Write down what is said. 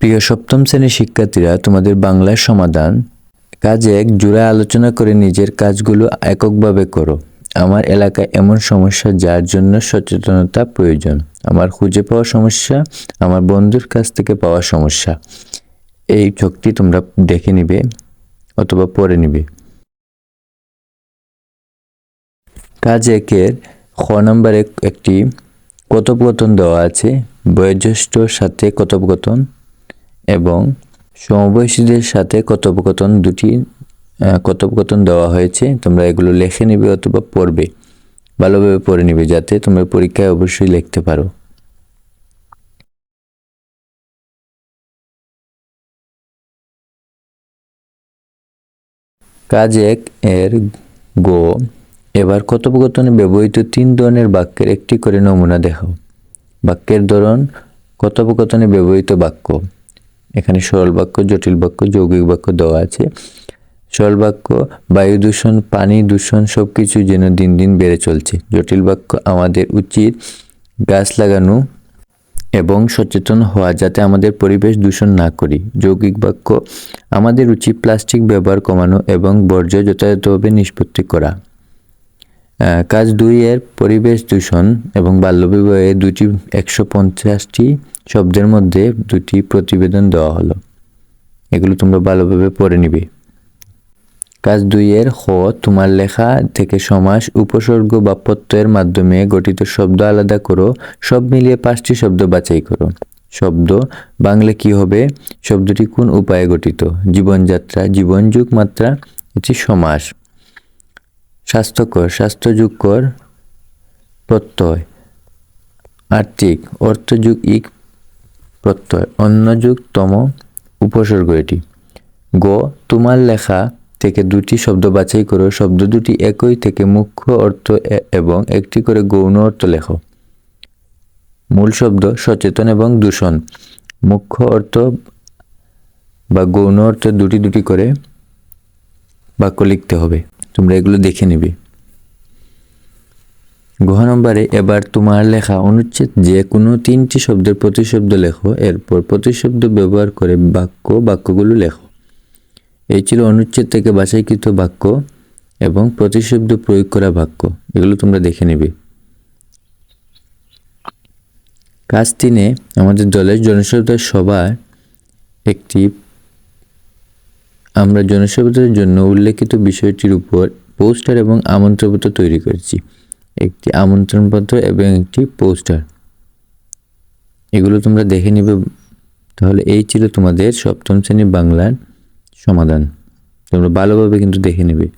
প্রিয় সপ্তম শ্রেণির শিক্ষার্থীরা, তোমাদের বাংলার সমাধান। কাজ এক জোড়া আলোচনা করে নিজের কাজগুলো এককভাবে করো। আমার এলাকায় এমন সমস্যা যার জন্য সচেতনতা প্রয়োজন। আমার খুঁজে পাওয়া সমস্যা, আমার বন্ধুর কাছ থেকে পাওয়া সমস্যা। এই চোখটি তোমরা দেখে নিবে অথবা পড়ে নিবে। কাজ একের খ নম্বরে একটি কথোপকথন দেওয়া আছে। বয়োজ্যেষ্ঠর সাথে কথোপকথন। এবং সমবয়সীদের সাথে কথোপকথন দুটি কথোপকথন দেওয়া হয়েছে। তোমরা এগুলো লেখে নিবে অথবা পড়বে। ভালোভাবে পড়ে নিবে যাতে তোমরা পরীক্ষায় অবশ্যই লিখতে পারো। কাজ এক এর গো, এবার কথোপকথনে ব্যবহৃত তিন ধরনের বাক্যের একটি করে নমুনা দেখাও। বাক্যের ধরন, কথোপকথনে ব্যবহৃত বাক্য। এখানে সরল বাক্য, জটিল বাক্য, যৌগিক বাক্য দেওয়া আছে। সরল বাক্য, বায়ু দূষণ, পানি দূষণ সব কিছু যেন দিন দিন বেড়ে চলছে। জটিল বাক্য আমাদের উচিত গাছ লাগানো এবং সচেতন হওয়া যাতে আমাদের পরিবেশ দূষণ না করি। যৌগিক বাক্য, আমাদের উচিত প্লাস্টিক ব্যবহার কমানো এবং বর্জ্য যথাযথভাবে নিষ্পত্তি করা। কাজ দুই এর, পরিবেশ দূষণ এবং বাল্যবিবাহে দুটি একশো পঞ্চাশটি শব্দের মধ্যে দুটি প্রতিবেদন দেওয়া হলো। এগুলো তোমরা ভালোভাবে পড়ে নিবে। কাজ দুইয়ের হ, তোমার লেখা থেকে সমাস, উপসর্গ বা প্রত্যয়ের মাধ্যমে গঠিত শব্দ আলাদা করো, সব মিলিয়ে পাঁচটি শব্দ বাছাই করো। শব্দ বাংলা কি হবে? শব্দটি কোন উপায়ে গঠিত? জীবনযাত্রা জীবনযুগ মাত্রা, এটি সমাস। স্বাস্থ্যকর, স্বাস্থ্যযুগকর প্রত্যয়। আর্থিক, অর্থযুগ ইক প্রত্যয় অন্যযুগ তম উপসর্গ এটি। গ, তোমার লেখা থেকে দুটি শব্দ বাছাই করো। শব্দ দুটি একই থেকে মুখ্য অর্থ এবং একটি করে গৌণ অর্থ লেখো। মূল শব্দ সচেতন এবং দূষণ। মুখ্য অর্থ বা গৌণ অর্থ দুটি দুটি করে বাক্য লিখতে হবে। তোমরা এগুলো দেখে নিবে। গহ নম্বরে এবার তোমার লেখা অনুচ্ছেদ যে কোনো তিনটি শব্দের প্রতিশব্দ লেখো, এরপর প্রতিশব্দ ব্যবহার করে বাক্য, বাক্যগুলো লেখো। এই ছিল অনুচ্ছেদ থেকে বাছাইকৃত বাক্য এবং প্রতিশব্দ প্রয়োগ করা বাক্য। এগুলো তোমরা দেখে নেবে। কাজ তিনে, আমাদের দলের জনসভার সভার একটি আমরা জনসভার জন্য উল্লেখিত বিষয়টির উপর পোস্টার এবং আমন্ত্রণপত্র তৈরি করেছি। একটি আমন্ত্রণপত্র এবং একটি পোস্টার। এগুলো তোমরা দেখে নিবে। তাহলে এই ছিল তোমাদের সপ্তম শ্রেণির বাংলার সমাধান। তোমরা ভালোভাবে কিন্তু দেখে নেবে।